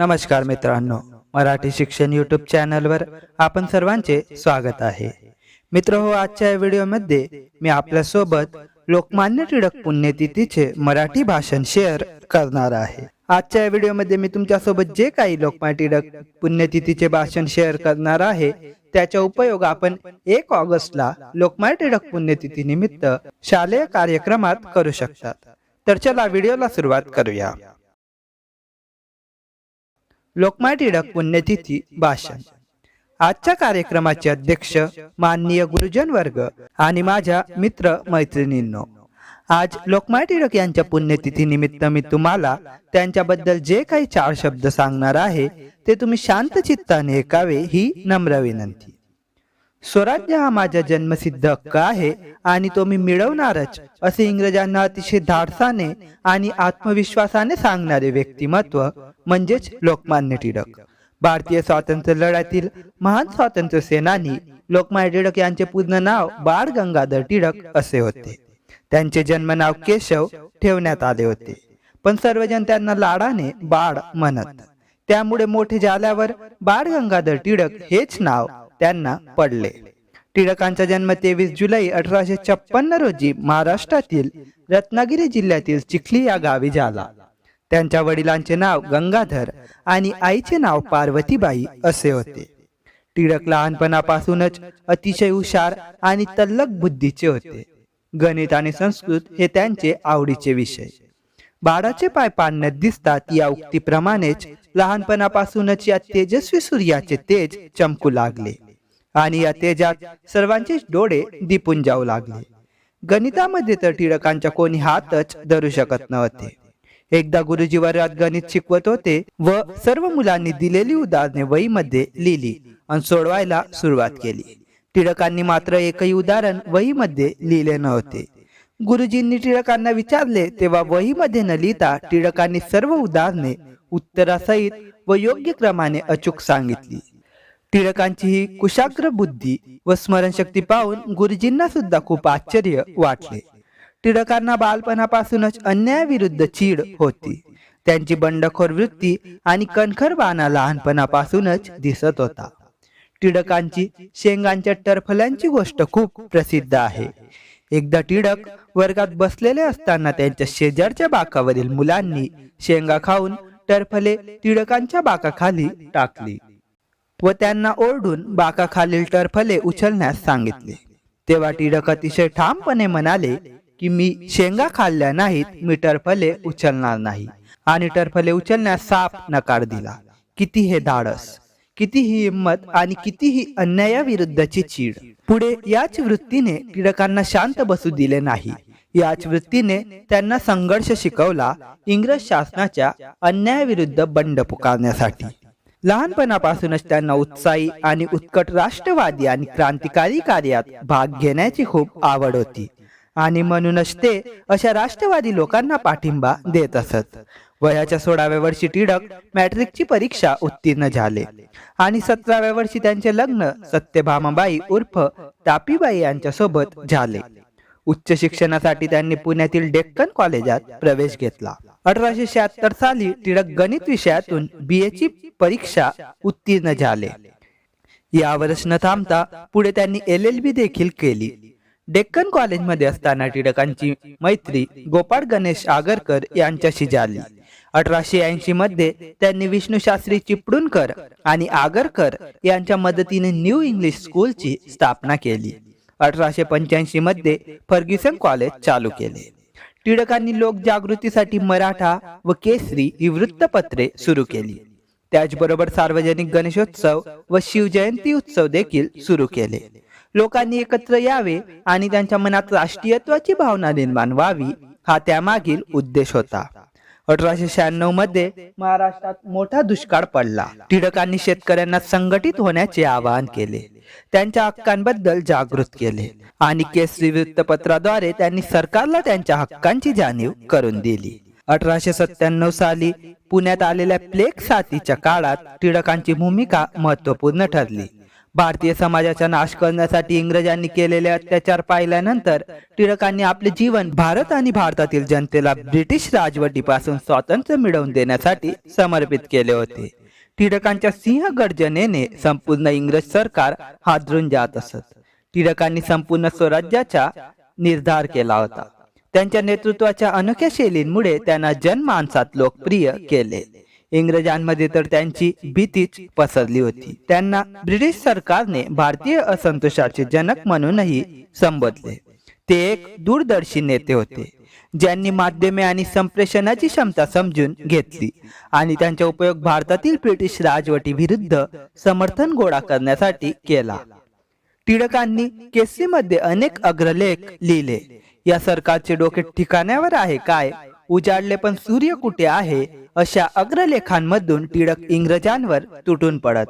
नमस्कार मित्रांनो मराठी शिक्षण युट्यूब चॅनलवर आपण सर्वांचे स्वागत आहे. मित्र हो आजच्या व्हिडिओमध्ये मी आपल्यासोबत लोकमान्य टिळक पुण्यतिथीचे मराठी भाषण शेअर करणार आहे. आजच्या व्हिडिओमध्ये मी तुमच्यासोबत जे काही लोकमान्य टिळक पुण्यतिथीचे भाषण शेअर करणार आहे त्याचा उपयोग आपण एक ऑगस्टला लोकमान्य टिळक पुण्यतिथी निमित्त शालेय कार्यक्रमात करू शकतात. तर चला व्हिडिओला सुरुवात करूया. लोकमान्य टिळक पुण्यतिथी भाषण. आजच्या कार्यक्रमाचे अध्यक्ष माननीय गुरुजन वर्ग आणि माझ्या मित्र मैत्रिणींनो आज लोकमान्य टिळक यांच्या पुण्यतिथी निमित्त मी तुम्हाला त्यांच्याबद्दल जे काही चार शब्द सांगणार आहे ते तुम्ही शांत चित्ताने ऐकावे ही नम्र विनंती. स्वराज्य हा माझा जन्मसिद्ध हक्क आहे आणि तो मी मिळवणारच असे इंग्रजांना अतिशय धाडसाने आणि आत्मविश्वासाने सांगणारे व्यक्तिमत्व म्हणजेच लोकमान्य टिळक. भारतीय स्वातंत्र्य लढ्यातील महान स्वातंत्र्य सेनानी लोकमान्य टिळक यांचे पूर्ण नाव बाळ गंगाधर टिळक असे होते. त्यांचे जन्मनाव केशव ठेवण्यात आले होते. पण सर्वजण त्यांना लाडाने बाळ म्हणत. त्यामुळे मोठे झाल्यावर बाळ गंगाधर टिळक हेच नाव त्यांना पडले. टिळकांचा जन्म तेवीस जुलै अठराशे छप्पन्न रोजी महाराष्ट्रातील रत्नागिरी जिल्ह्यातील चिखली या गावी झाला. त्यांच्या वडिलांचे नाव गंगाधर आणि आईचे नाव पार्वतीबाई असे होते. टिळक लहानपणापासूनच अतिशय हुशार आणि तल्लक बुद्धीचे होते. गणित आणि संस्कृत हे त्यांचे आवडीचे विषय. बाळाचे पाय पाण्यात दिसतात या उक्तीप्रमाणेच लहानपणापासूनच या तेजस्वी सूर्याचे तेज चमकू लागले आणि या तेजात सर्वांचे डोळे दिपून जाऊ लागले. गणितामध्ये तर टिळकांच्या कोणी हातच धरू शकत नव्हते. एकदा गुरुजी वर्गात गणित शिकवत होते व सर्व मुलांनी दिलेली उदाहरणे वहीमध्ये लिहिली आणि सोडवायला सुरुवात केली. टिळकांनी मात्र एकही उदाहरण वहीमध्ये लिहिले नव्हते. गुरुजींनी टिळकांना विचारले तेव्हा वहीमध्ये न लिहिता टिळकांनी सर्व उदाहरणे उत्तरासहित व योग्य क्रमाने अचूक सांगितली. टिळकांची ही कुशाग्र बुद्धी व स्मरणशक्ती पाहून गुरुजींना सुद्धा खूप आश्चर्य वाटले. टिळकांना बालपणापासूनच अन्यायाविरुद्ध चीड होती. त्यांची बंडखोर वृत्ती आणि कणखर बाणा लहानपणापासूनच दिसत होता. टिळकांची शेंगांच्या टरफल्यांची गोष्ट खूप प्रसिद्ध आहे. एकदा टिळक वर्गात बसलेले असताना त्यांच्या शेजारच्या बाकावरील मुलांनी शेंगा खाऊन टरफले टिळकांच्या बाकाखाली टाकली व त्यांना ओरडून बाकाखालील टरफले उचलण्यास सांगितले. तेव्हा टिळक अतिशय ठामपणे म्हणाले की मी शेंगा खाल्ल्या नाहीत मी टरफले उचलणार नाही. आणि टरफले उचलण्यास साफ नकार दिला. किती हे धाडस किती ही हिंमत आणि कितीही अन्यायाविरुद्धची चीड. पुढे याच वृत्तीने टिळकांना शांत बसू दिले नाही. याच वृत्तीने त्यांना संघर्ष शिकवला इंग्रज शासनाच्या अन्यायाविरुद्ध बंड पुकारण्यासाठी. लहानपणापासूनच त्यांना उत्साही आणि उत्कट राष्ट्रवादी आणि क्रांतिकारी कार्यात भाग घेण्याची खूप आवड होती. आणि म्हणूनच ते अशा राष्ट्रवादी लोकांना पाठिंबा देत असत. वयाच्या सोळाव्या वर्षी टिळक मॅट्रिकची परीक्षा उत्तीर्ण झाले. आणि सतराव्या वर्षी त्यांचे लग्न सत्यभामाबाई उर्फ तापीबाई यांच्या सोबत झाले. उच्च शिक्षणासाठी त्यांनी पुण्यातील डेक्कन कॉलेजात प्रवेश घेतला. अठराशे शहात्तर साली टिळक गणित विषयातून बी ची परीक्षा उत्तीर्ण झाले. यावरच न थांबता पुढे त्यांनी एल एल बी देखील केली. डेक्कन कॉलेजमध्ये असताना टिळकांची मैत्री गोपाळ गणेश आगरकर यांच्याशी झाली. अठराशे ऐंशी मध्ये त्यांनी विष्णू शास्त्री चिपळूणकर आणि आगरकर यांच्या मदतीने न्यू इंग्लिश स्कूलची स्थापना केली. अठराशे पंच्याऐंशी मध्ये फर्ग्युसन कॉलेज चालू केले. टिळकांनी लोक जागृतीसाठी मराठा व केसरी ही वृत्तपत्रे सुरू केली. त्याचबरोबर सार्वजनिक गणेशोत्सव व शिवजयंती उत्सव देखील सुरू केले. लोकांनी एकत्र यावे आणि त्यांच्या मनात राष्ट्रीयत्वाची भावना निर्माण व्हावी हा त्यामागील उद्देश होता. अठराशे शहाण्णवमध्ये महाराष्ट्रात मोठा दुष्काळ पडला. टिळकांनी शेतकऱ्यांना संघटित होण्याचे आवाहन केले. त्यांच्या हक्कांबद्दल जागृत केले आणि केसरी वृत्तपत्राद्वारे त्यांनी सरकारला त्यांच्या हक्कांची जाणीव करून दिली. अठराशे सत्त्याण्णव साली पुण्यात आलेल्या प्लेग साथीच्या काळात टिळकांची भूमिका महत्त्वपूर्ण ठरली. भारतीय समाजाचा नाश करण्यासाठी इंग्रजांनी केलेले अत्याचार पाहिल्यानंतर टिळकांनी आपले जीवन भारत आणि भारतातील जनतेला ब्रिटिश राजवटीपासून स्वातंत्र्य मिळवून देण्यासाठी समर्पित केले होते. टिळकांच्या सिंह गर्जनेने संपूर्ण इंग्रज सरकार हादरून जात असत. टिळकांनी संपूर्ण स्वराज्याचा निर्धार केला होता. त्यांच्या नेतृत्वाच्या अनोख्या शैलींमुळे त्यांना जनमानसात लोकप्रिय केले. इंग्रजांमध्ये तर त्यांची भीतीच पसरली होती. त्यांना ब्रिटिश सरकारने भारतीय असंतोषाचे जनक म्हणूनही संबोधले. ते एक दूरदर्शी नेते होते ज्यांनी माध्यमे आणि संप्रेषणाची क्षमता समजून घेतली आणि त्यांचा उपयोग भारतातील ब्रिटिश राजवटी विरुद्ध समर्थन गोळा करण्यासाठी केला. टिळकांनी केसीमध्ये अनेक अग्रलेख लिहिले. या सरकारचे डोके ठिकाण्यावर आहे काय? उजाडले पण सूर्य कुठे आहे अशा अग्रलेखांमधून टिळक इंग्रजांवर तुटून पडत.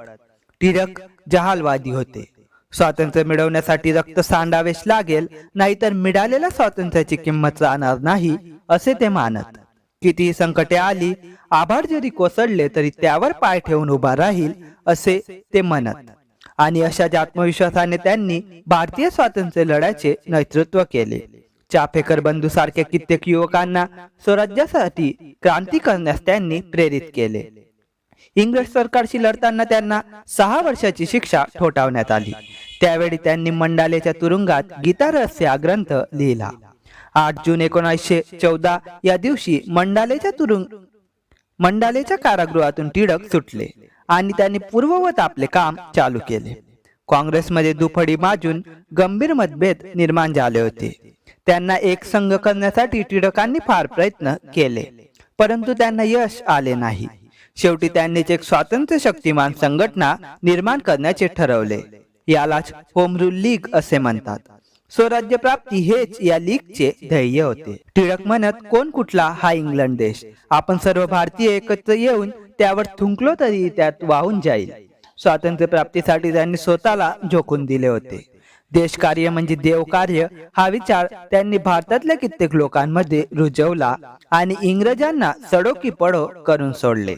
टिळक जहालवादी होते. स्वातंत्र्य मिळवण्यासाठी रक्त सांडावेश लागेल नाहीतर मिळालेल्या स्वातंत्र्याची किंमत राहणार नाही असे ते मानत. कितीही संकटे आली आभार जरी कोसळले तरी त्यावर पाय ठेवून उभा राहील असे ते म्हणत. आणि अशाच आत्मविश्वासाने त्यांनी भारतीय स्वातंत्र्य लढ्याचे नेतृत्व केले. चाफेकर बंधू सारख्या कित्येक युवकांना स्वराज्यासाठी क्रांती करण्यास त्यांनी प्रेरित केले. इंग्रज सरकारशी लढताना त्यांना सहा वर्षाची शिक्षा ठोठावण्यात आली. त्यावेळी त्यांनी मंडालेच्या तुरुंगात गीता रहस्य हा ग्रंथ लिहिला. आठ जून एकोणीसशे चौदा या दिवशी मंडालेच्या तुरुंग मंडालेच्या कारागृहातून टिळक सुटले आणि त्यांनी पूर्ववत आपले काम चालू केले. काँग्रेसमध्ये दुफडी माजून गंभीर मतभेद निर्माण झाले होते. त्यांना एक संघ करण्यासाठी टिळकांनी फार प्रयत्न केले. परंतु त्यांना यश आले नाही. शेवटी त्यांनीच एक स्वातंत्र्य शक्तिमान संघटना निर्माण करण्याचे ठरवले. यालाच होम रूल लीग असे म्हणतात. स्वराज्य प्राप्ती हेच या लीगचे ध्येय होते. टिळक म्हणत कोण कुठला? हा इंग्लंड देश. आपण सर्व भारतीय एकत्र येऊन त्यावर थुंकलो तरी त्यात वाहून जाईल. स्वातंत्र्य प्राप्तीसाठी त्यांनी स्वतःला झोकून दिले होते. देशकार्य म्हणजे देवकार्य हा विचार त्यांनी भारतातल्या कित्येक लोकांमध्ये रुजवला आणि इंग्रजांना सडो की पडो करून सोडले.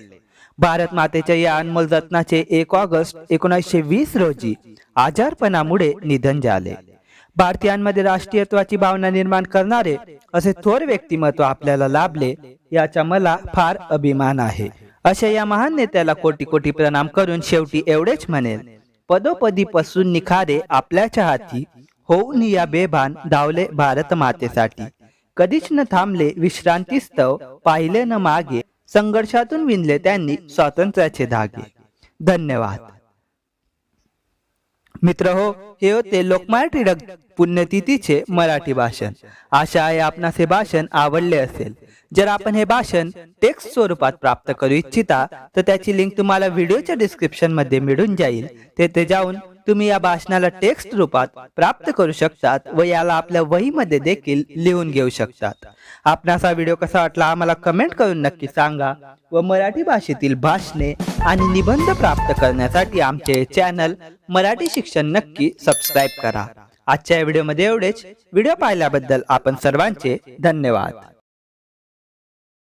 भारत मातेच्या या अनमोल रत्नाचे एक ऑगस्ट एकोणीसशे वीस रोजी आजारपणामुळे निधन झाले. भारतीयांमध्ये राष्ट्रीयत्वाची भावना निर्माण करणारे असे थोर व्यक्तिमत्व आपल्याला लाभले याचा मला फार अभिमान आहे. अशा या महान नेत्याला कोटी कोटी प्रणाम करून शेवटी एवढेच म्हणेल पदोपदी पसून निखारे आपल्याच्या हाती होऊन या बेभान धावले भारत मातेसाठी. कधीच न थांबले विश्रांतीस्तव पाहिले न मागे संघर्षातून विणले त्यांनी स्वातंत्र्याचे धागे. धन्यवाद. मित्र हो हे होते लोकमान्य टिळक पुण्यतिथीचे मराठी भाषण. आशा आहे आपणास हे भाषण आवडले असेल. जर आपण हे भाषण टेक्स्ट स्वरूपात प्राप्त करू इच्छिता तर त्याची लिंक तुम्हाला व्हिडिओच्या डिस्क्रिप्शनमध्ये मिळून जाईल. तेथे जाऊन तुम्ही या भाषणाला टेक्स्ट रूपात प्राप्त करू शकतात व याला आपल्या वहीमध्ये देखील लिहून घेऊ शकतात. आपणास हा व्हिडिओ कसा वाटला आम्हाला कमेंट करून नक्की सांगा व मराठी भाषेतील भाषणे आणि निबंध प्राप्त करण्यासाठी आमचे चॅनल मराठी शिक्षण नक्की सबस्क्राईब करा. आजच्या व्हिडिओमध्ये एवढेच. व्हिडिओ पाहिल्याबद्दल आपण सर्वांचे धन्यवाद.